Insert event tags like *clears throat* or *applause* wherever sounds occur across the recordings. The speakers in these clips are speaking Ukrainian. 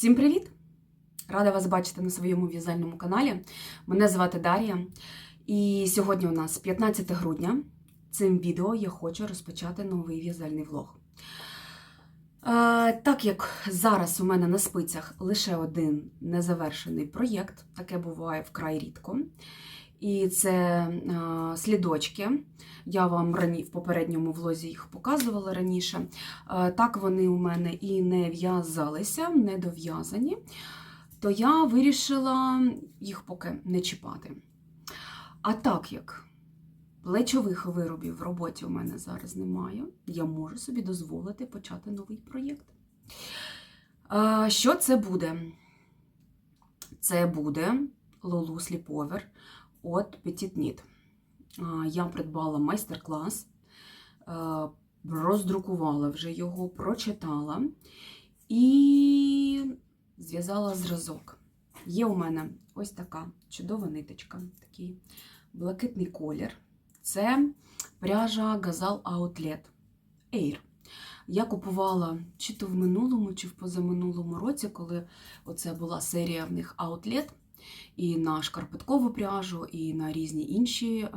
Всім привіт! Рада вас бачити на своєму в'язальному каналі. Мене звати Дар'я. І сьогодні у нас 15 грудня. Цим відео я хочу розпочати новий в'язальний влог. Так як зараз у мене на спицях лише один незавершений проєкт, таке буває вкрай рідко. І це е, слідочки. Я вам рані, в попередньому влозі їх показувала раніше. Е, так вони у мене і не в'язалися, не дов'язані, то я вирішила їх поки не чіпати. А так як плечових виробів в роботі у мене зараз немає, я можу собі дозволити почати новий проєкт. Е, Що це буде? Це буде Lulu Sleepover от Petit Knit. Я придбала майстер-клас, е, роздрукувала вже його, прочитала і зв'язала зразок. Є у мене ось така чудова ниточка, такий блакитний колір. Це пряжа Gazal Outlet Air. Я купувала чи то в минулому, чи в позаминулому році, коли оце була серія в них Outlet, і на шкарпеткову пряжу, і на різні інші е,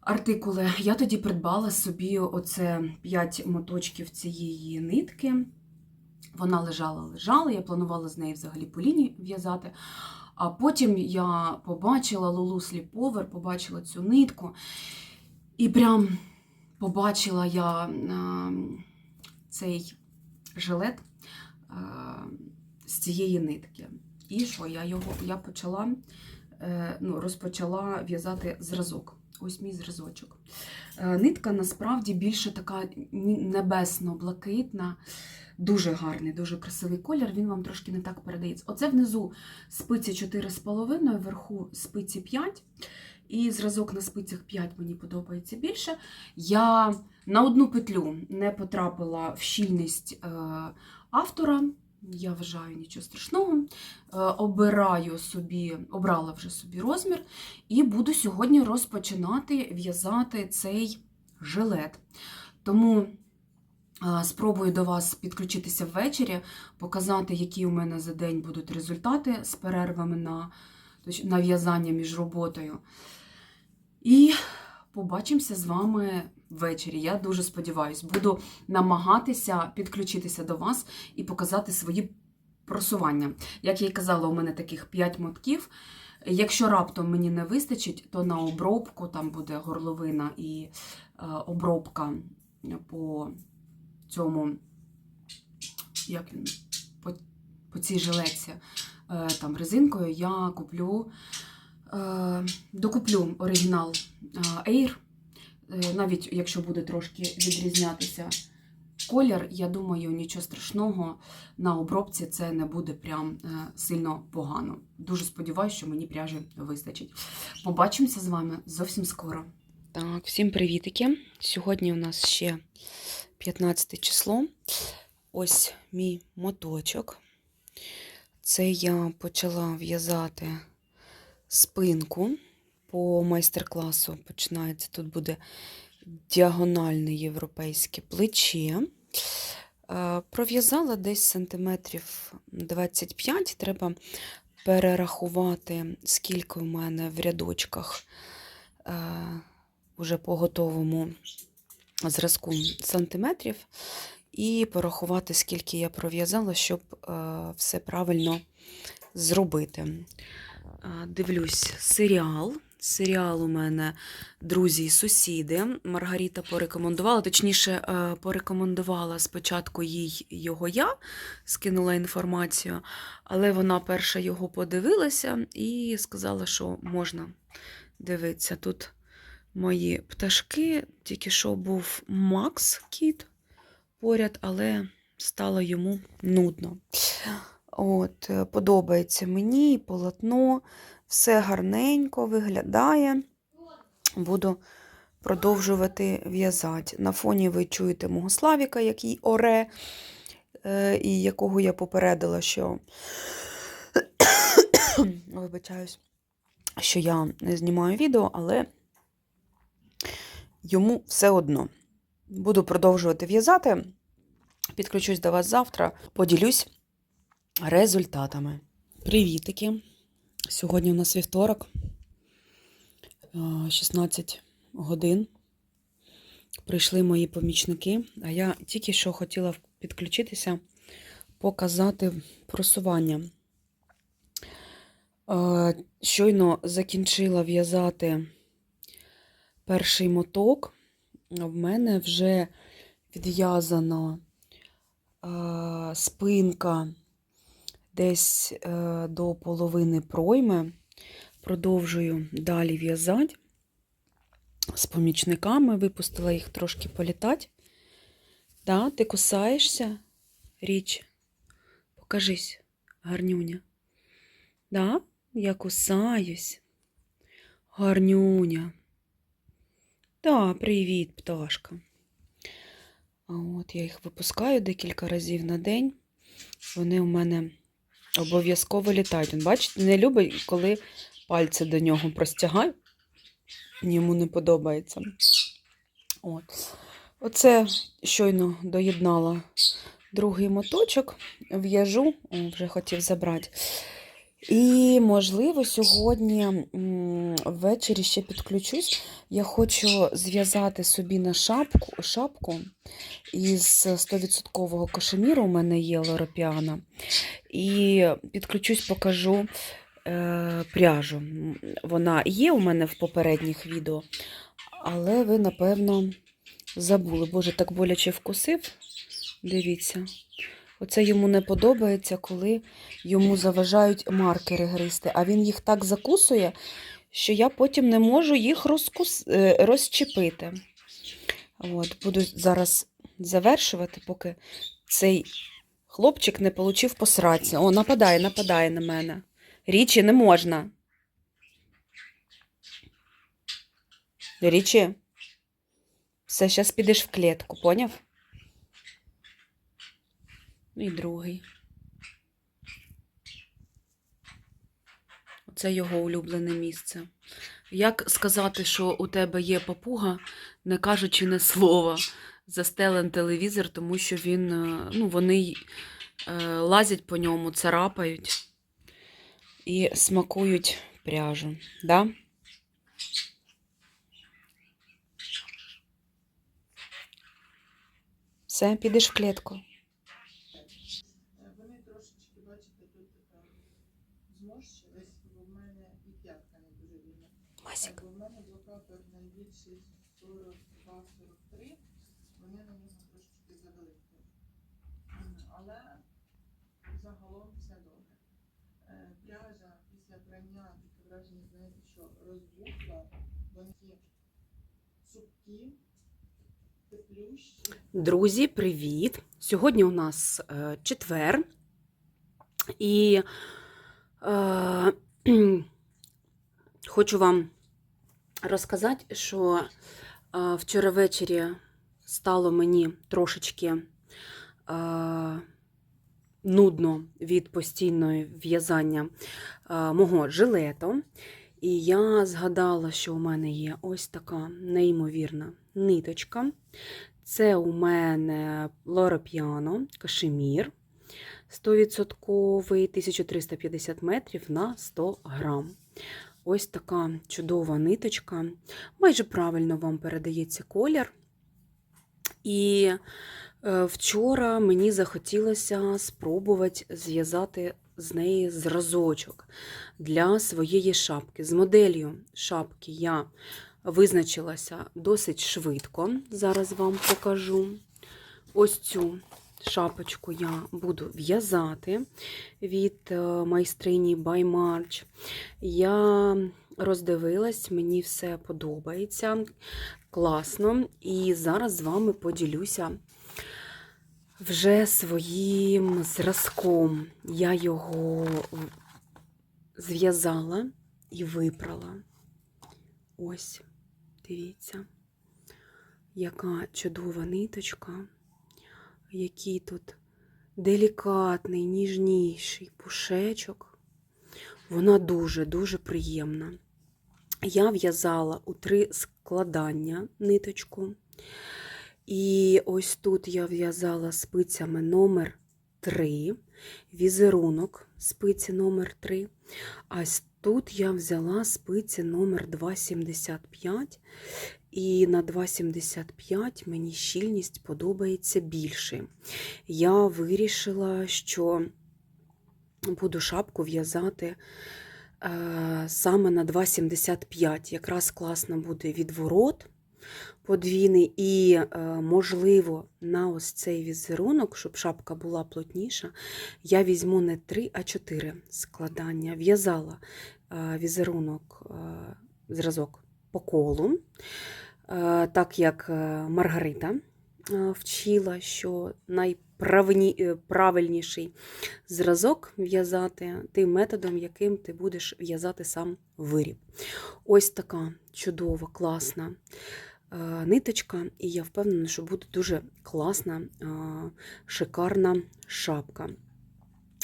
артикули. Я тоді придбала собі оце 5 моточків цієї нитки. Вона лежала, лежала, я планувала з неї взагалі по лінії в'язати. А потім я побачила Lulu Sleepover, побачила цю нитку, і прям побачила я е, цей жилет е, з цієї нитки. І що я його я почала е, ну, розпочала в'язати зразок. Ось мій зразочок. Е, Нитка насправді більше така небесно-блакитна, дуже гарний, дуже красивий колір. Він вам трошки не так передається. Оце внизу спиці 4,5, вверху спиці 5. І зразок на спицях 5 мені подобається більше. Я на одну петлю не потрапила в щільність е, автора. Я вважаю нічого страшного. Е, обираю собі, обрала вже собі розмір, і буду сьогодні розпочинати в'язати цей жилет. Тому е, спробую до вас підключитися ввечері, показати, які у мене за день будуть результати з перервами на, на в'язання між роботою. І побачимося з вами ввечері. Я дуже сподіваюся, буду намагатися підключитися до вас і показати свої просування. Як я й казала, у мене таких 5 мотків. Якщо раптом мені не вистачить, то на обробку там буде горловина і е, обробка по цьому, як він, по, по цій жилетці, е, там резинкою, я куплю, докуплю оригінал е, Air. Е, навіть якщо буде трошки відрізнятися колір, я думаю, нічого страшного на обробці це не буде прям е, сильно погано. Дуже сподіваюся, що мені пряжі вистачить. Побачимося з вами зовсім скоро. Так, всім привітики. Сьогодні у нас ще 15 число. Ось мій моточок. Це я почала в'язати спинку по майстер-класу. Починається. Тут буде діагональне європейське плече. Е, Пров'язала десь сантиметрів 25. Треба перерахувати, скільки у мене в рядочках е, уже по готовому зразку сантиметрів, і порахувати, скільки я пров'язала, щоб е, все правильно зробити. Дивлюсь серіал. Серіал у мене друзі і сусіди. Маргарита порекомендувала, точніше, е, порекомендувала спочатку їй його я, скинула інформацію, але вона перша його подивилася і сказала, що можна дивитися. Тут мої пташки, тільки що був Макс кіт поряд, але стало йому нудно. От, е, подобається мені і полотно, все гарненько виглядає. Буду продовжувати в'язати. На фоні ви чуєте мого Славіка, який оре, е, і якого я попередила, що *coughs* вибачаюсь, що я знімаю відео, але йому все одно. Буду продовжувати в'язати. Підключусь до вас завтра, поділюсь результатами. Привітики! Сьогодні у нас вівторок, е, 16 годин. Прийшли мої помічники, а я тільки що хотіла підключитися, показати просування. Е, Щойно закінчила в'язати перший моток. В мене вже відв'язана е, спинка десь е, до половини пройми. Продовжую далі в'язати з помічниками, випустила їх трошки політати. Да, ти кусаєшся, річ? Покажись, гарнюня. Да, я кусаюсь. Гарнюня. Да, привіт, пташка. От я їх випускаю декілька разів на день. Вони у мене обов'язково літають. Він, бачите, не любить, коли пальці до нього простягають. Йому не подобається. От. Оце щойно доєднала другий моточок, в'яжу, вже хотів забрати. І, можливо, сьогодні ввечері ще підключусь. Я хочу зв'язати собі на шапку, шапку із 100% кашеміру. У мене є лоропіана. І підключусь, покажу е, пряжу. Вона є у мене в попередніх відео, але ви, напевно, забули. Боже, так боляче вкусив. Дивіться. Оце йому не подобається, коли йому заважають маркери гристи, а він їх так закусує, що я потім не можу їх розкус... е, розчепити. От, буду зараз завершувати, поки цей хлопчик не получив посраться. О, нападає, нападає на мене. Річі не можна. Річі, все, зараз підеш в клітку, поняв? Ну і другий. Це його улюблене місце. Як сказати, що у тебе є папуга, не кажучи не слова, застелен телевізор, тому що він, е, ну, вони е, лазять по ньому, царапають і смакують пряжу. Да? Все, підеш в клітку. Е, Вони трошечки, бачите, тут е, зморщились, бо в мене і п'ятка не дуже вільна. Масік. Бо в мене блокатор найбільший 42-43, вони на нього трошечки завеликі. М, Але загалом все добре. Е, Пряжа після прання таке враження, знаєте, що розбухла, вони цупкі, теплющі. Друзі, привіт! Сьогодні у нас е, четвер. І е, *clears throat* хочу вам розказати, що е, вчора ввечері стало мені трошечки е, нудно від постійного в'язання е, мого жилету. І я згадала, що у мене є ось така неймовірна ниточка. Це у мене Лоропіано, кашемір 100%, 1350 метрів на 100 грам. Ось така чудова ниточка. Майже правильно вам передається колір. І вчора мені захотілося спробувати зв'язати з неї зразочок для своєї шапки. З моделлю шапки я визначилася досить швидко. Зараз вам покажу. Ось цю шапочку я буду в'язати від е, майстрині March. Я роздивилась, мені все подобається. Класно. І зараз з вами поділюся вже своїм зразком. Я його зв'язала і випрала. Ось, дивіться, яка чудова ниточка, який тут делікатний, ніжніший пушечок. Вона дуже-дуже приємна. Я в'язала у три складання ниточку. І ось тут я в'язала спицями номер 3, візерунок спиці номер 3. А тут я взяла спиці номер 2,75. І на 2,75 мені щільність подобається більше. Я вирішила, що буду шапку в'язати е, саме на 2,75. Якраз класно буде відворот подвійний, і, е, можливо, на ось цей візерунок, щоб шапка була плотніша, я візьму не 3, а 4 складання. В'язала е, візерунок, е, зразок по колу, так як Маргарита вчила, що найправильніший зразок в'язати тим методом, яким ти будеш в'язати сам виріб. Ось така чудова, класна ниточка, і я впевнена, що буде дуже класна, е, шикарна шапка.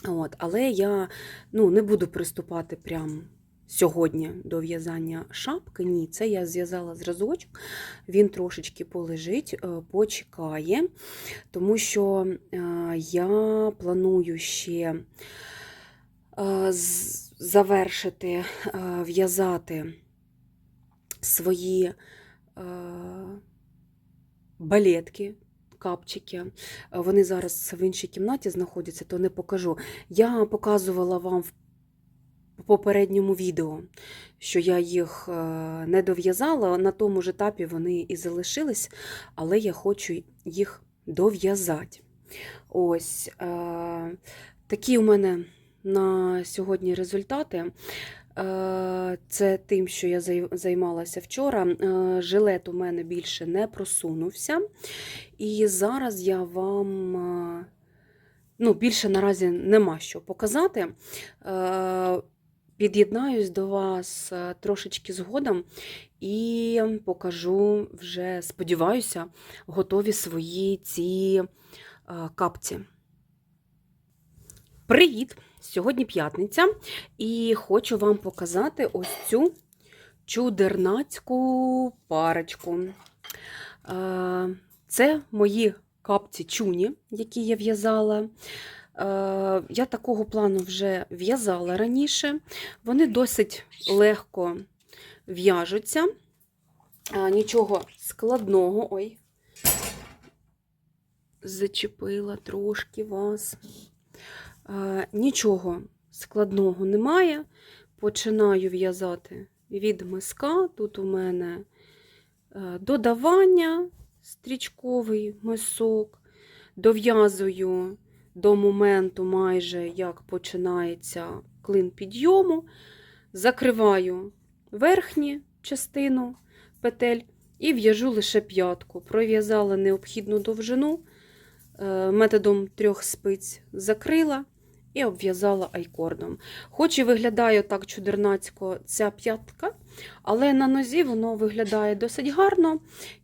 От, але я ну, не буду приступати прямо сьогодні до в'язання шапки. Ні, це я зв'язала зразочок, він трошечки полежить, е, почекає, тому що е, я планую ще е, завершити е, в'язати свої е, балетки. Капчики. Е, Вони зараз в іншій кімнаті знаходяться, то не покажу. Я показувала вам в попередньому відео, що я їх е, не дов'язала. На тому ж етапі вони і залишились, але я хочу їх дов'язати. Ось е, такі у мене на сьогодні результати. Е, Це тим, що я займалася вчора. Е, Жилет у мене більше не просунувся. І зараз я вам е, ну, більше наразі нема що показати. Під'єднаюсь до вас трошечки згодом і покажу вже, сподіваюся, готові свої ці капці. Привіт! Сьогодні п'ятниця, і хочу вам показати ось цю чудернацьку парочку. Е, Це мої капці чуні, які я в'язала. Е, Я такого плану вже в'язала раніше. Вони досить легко в'яжуться. Е, Нічого складного. Ой, зачепила трошки вас. Е, Нічого складного немає. Починаю в'язати від миска. Тут у мене е, додавання, стрічковий мисок. Дов'язую до моменту, майже як починається клин підйому. Закриваю верхню частину петель і в'яжу лише п'ятку. Пров'язала необхідну довжину е, методом трьох спиць закрила і обв'язала айкордом. Хоч і виглядає так чудернацько ця п'ятка, але на нозі воно виглядає досить гарно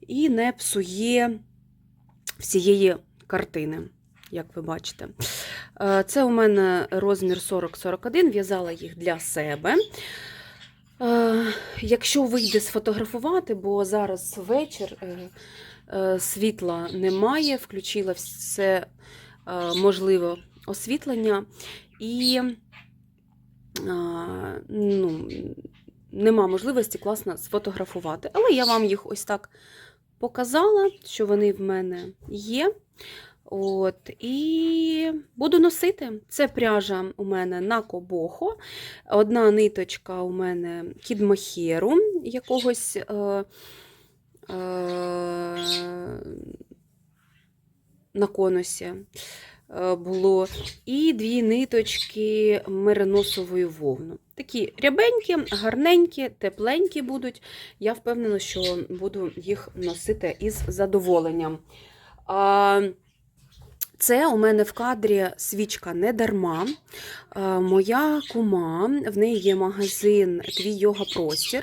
і не псує всієї картини, як ви бачите. Е, Це у мене розмір 40-41, в'язала їх для себе. Е, Якщо вийде сфотографувати, бо зараз вечір, е, світла немає, включила все можливе освітлення і ну, нема можливості класно сфотографувати. Але я вам їх ось так показала, що вони в мене є. От, і буду носити. Це пряжа у мене на кобохо. Одна ниточка у мене кідмахеру якогось. Е, е, на конусі було, і дві ниточки мериносової вовну. Такі рябенькі, гарненькі, тепленькі будуть. Я впевнена, що буду їх носити із задоволенням. Це у мене в кадрі свічка не дарма. А, Моя кума, в неї є магазин Твій йога простір.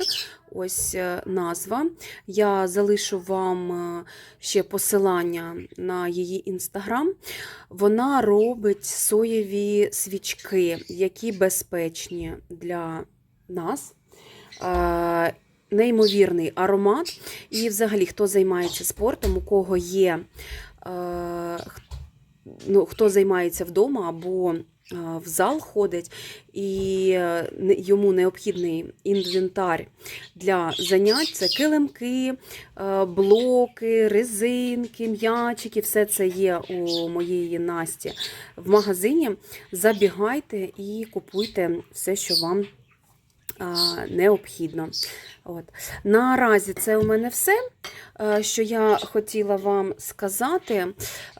Ось е, назва. Я залишу вам е, ще посилання на її інстаграм. Вона робить соєві свічки, які безпечні для нас. Е, Неймовірний аромат. І, взагалі, хто займається спортом, у кого є ну, хто займається вдома або в зал ходить, і е, йому необхідний інвентар для занять це килимки, е, блоки, резинки, м'ячики. Все це є у моєї Насті в магазині. Забігайте і купуйте все, що вам необхідно. От. Наразі це у мене все, е, що я хотіла вам сказати.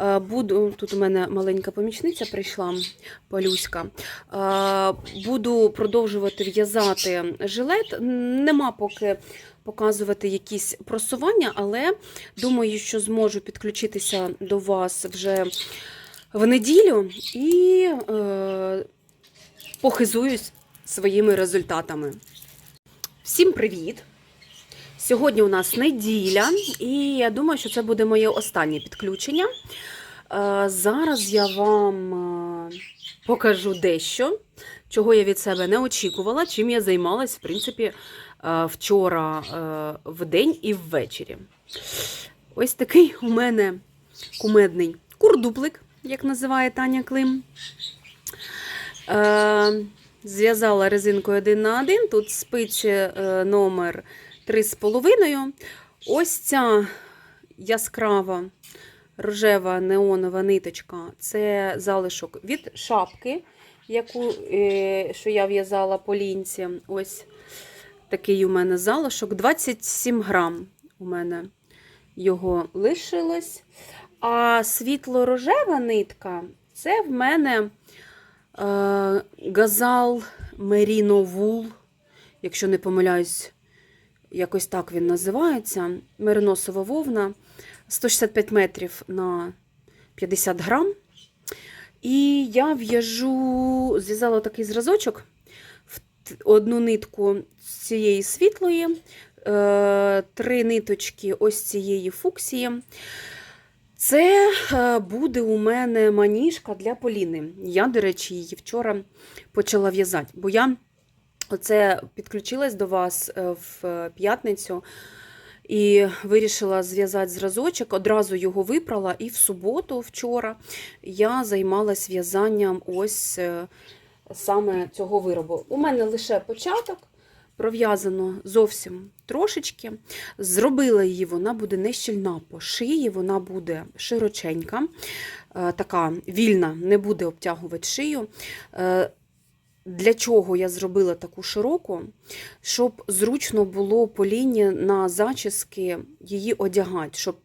Е, Буду, тут у мене маленька помічниця прийшла, Полюська. Е, Буду продовжувати в'язати жилет. Нема поки показувати якісь просування, але думаю, що зможу підключитися до вас вже в неділю і е, похизуюсь своїми результатами. Всім привіт! Сьогодні у нас неділя, і я думаю, що це буде моє останнє підключення. Е, Зараз я вам е, покажу дещо, чого я від себе не очікувала, чим я займалась, в принципі, е, вчора в день і ввечері. Ось такий у мене кумедний курдуплик, як називає Таня Клим. Зв'язала резинкою один на один. Тут спиці е, номер 3,5. Ось ця яскрава рожева неонова ниточка це залишок від шапки, яку, е, що я в'язала по лінці. Ось такий у мене залишок. 27 грам у мене його лишилось. А світло-рожева нитка це в мене газал Merino Wool, якщо не помиляюсь, якось так він називається. Мериносова вовна 165 метрів на 50 грам. І я в'яжу, зв'язала такий зразочок в одну нитку цієї світлої, е, три ниточки ось цієї фуксії. Це е, буде у мене маніжка для Поліни. Я, до речі, її вчора почала в'язати, бо я оце підключилась до вас е, в п'ятницю і вирішила зв'язати зразочок, одразу його випрала, і в суботу, вчора, я займалась в'язанням ось е, саме цього виробу. У мене лише початок. Пров'язано зовсім трошечки. Зробила її, вона буде не щільна по шиї, вона буде широченька, е, така вільна, не буде обтягувати шию. Е, Для чого я зробила таку широку? Щоб зручно було по лінії на зачіски її одягати, щоб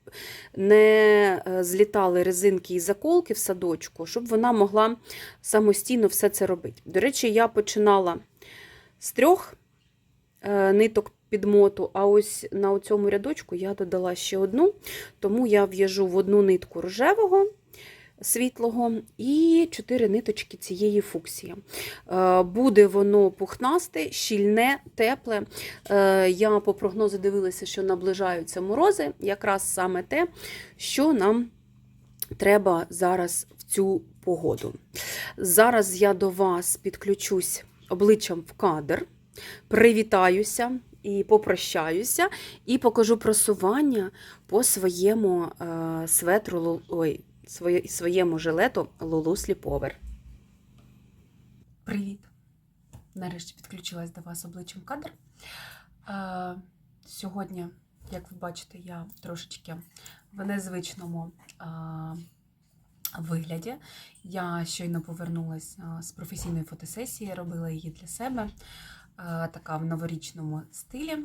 не е, злітали резинки і заколки в садочку, щоб вона могла самостійно все це робити. До речі, я починала з трьох ниток підмоту, а ось на цьому рядочку я додала ще одну, тому я в'яжу в одну нитку рожевого світлого і чотири ниточки цієї фуксії. Е, Буде воно пухнасте, щільне, тепле. Е, Я по прогнозу дивилася, що наближаються морози, якраз саме те, що нам треба зараз в цю погоду. Зараз я до вас підключусь обличчям в кадр, привітаюся і попрощаюся, і покажу просування по своєму е, светру, ой, своє, своєму жилету Lulu Sleepover. Привіт! Нарешті підключилась до вас обличчям кадр. Е, сьогодні, як ви бачите, я трошечки в незвичному е, вигляді. Я щойно повернулася з професійної фотосесії, робила її для себе. Е, така в новорічному стилі.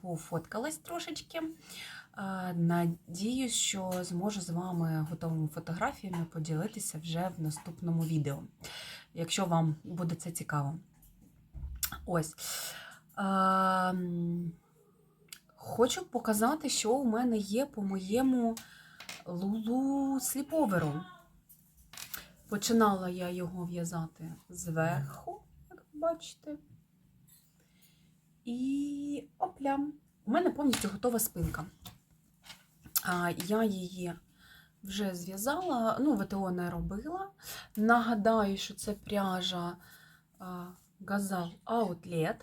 Пофоткалась трошечки. Е, Надіюсь, що зможу з вами готовими фотографіями поділитися вже в наступному відео якщо вам буде це цікаво. Ось. Ем, Хочу показати, що у мене є по моєму лулу сліповеру. Починала я його в'язати зверху, як бачите. І оплям. У мене повністю готова спинка. А, Я її вже зв'язала, ну, ВТО не робила. Нагадаю, що це пряжа а, Gazal Outlet.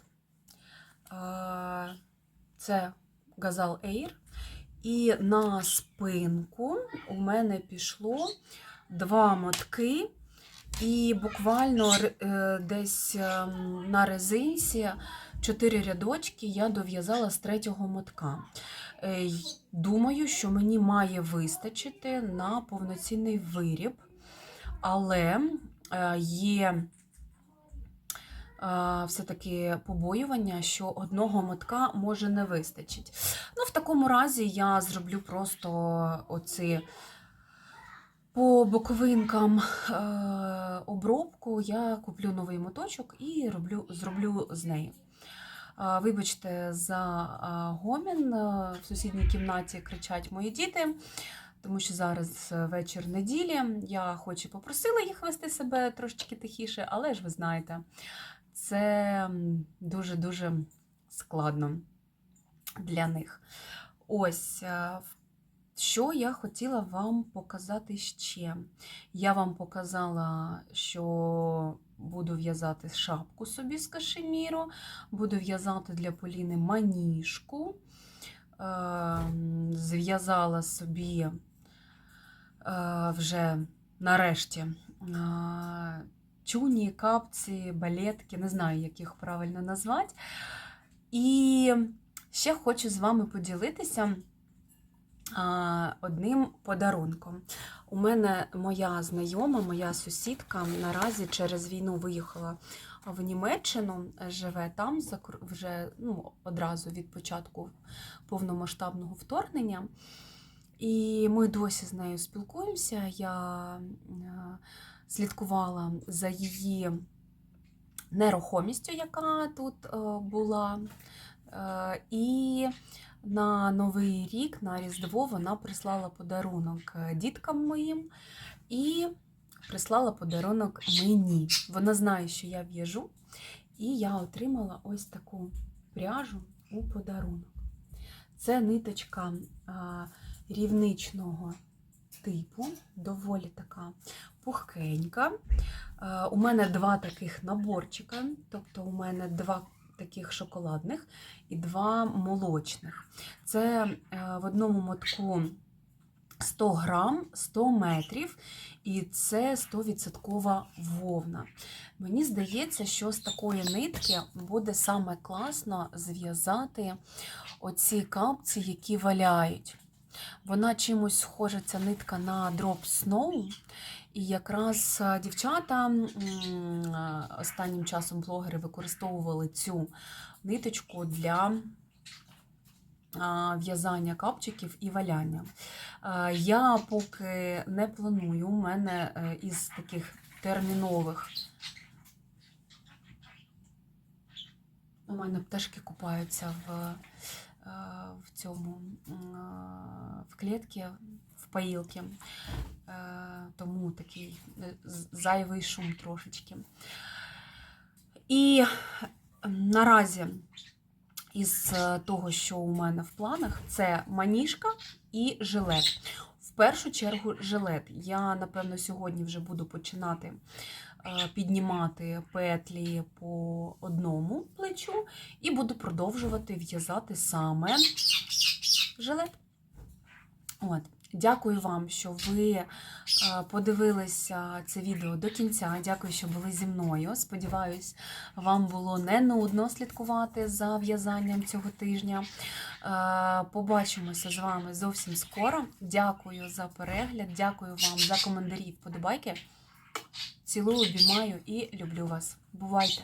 А, Це Gazal Air. І на спинку у мене пішло два мотки, і буквально е, десь ем, на резинці чотири рядочки я дов'язала з третього мотка. Е, Думаю, що мені має вистачити на повноцінний виріб, але е, є е, все-таки побоювання, що одного мотка може не вистачить. Ну, в такому разі я зроблю просто оці по боковинкам обробку. Я куплю новий моточок і роблю, зроблю з неї. Вибачте за гомін. В сусідній кімнаті кричать мої діти, тому що зараз е, вечір неділі. Я хоч і попросила їх вести себе трошечки тихіше, але ж ви знаєте, це дуже-дуже складно для них. Ось е, що я хотіла вам показати ще. Я вам показала, що буду в'язати шапку собі з кашеміру, буду в'язати для Поліни маніжку. Ем, Зв'язала собі е, вже нарешті е, чуні, капці, балетки, не знаю, як їх правильно назвати. І ще хочу з вами поділитися одним подарунком. У мене моя знайома, моя сусідка наразі через війну виїхала в Німеччину, живе там вже ну, одразу від початку повномасштабного вторгнення. І ми досі з нею спілкуємося. Я е, слідкувала за її нерухомістю, яка тут е, була. Е, І на Новий рік, на Різдво, вона прислала подарунок е, діткам моїм і прислала подарунок мені. Вона знає, що я в'яжу, і я отримала ось таку пряжу у подарунок. Це ниточка рівничного типу, доволі така пухкенька. Е, У мене два таких наборчика, тобто у мене два таких шоколадних і два молочних. Це е, в одному мотку 100 грам, 100 метрів, і це 100% вовна. Мені здається, що з такої нитки буде саме класно зв'язати оці капці, які валяють. Вона чимось схожа ця нитка на Drop Snow. І якраз е, дівчата останнім часом блогери використовували цю ниточку для в'язання капчиків і валяння. Е, Я поки не планую, у мене е, із таких термінових. У мене пташки купаються в, в цьому в клітці, поїлці. Е, Тому такий е, зайвий шум трошечки. І наразі із е, того, що у мене в планах, це маніжка і жилет. В першу чергу жилет. Я, напевно, сьогодні вже буду починати піднімати петлі по одному плечу і буду продовжувати в'язати саме жилет. От. Дякую вам, що ви е, подивилися це відео до кінця. Дякую, що були зі мною. Сподіваюсь, вам було не нудно слідкувати за в'язанням цього тижня. Е, Побачимося з вами зовсім скоро. Дякую за перегляд, дякую вам за коментарі, вподобайки. Цілую, обіймаю і люблю вас. Бувайте!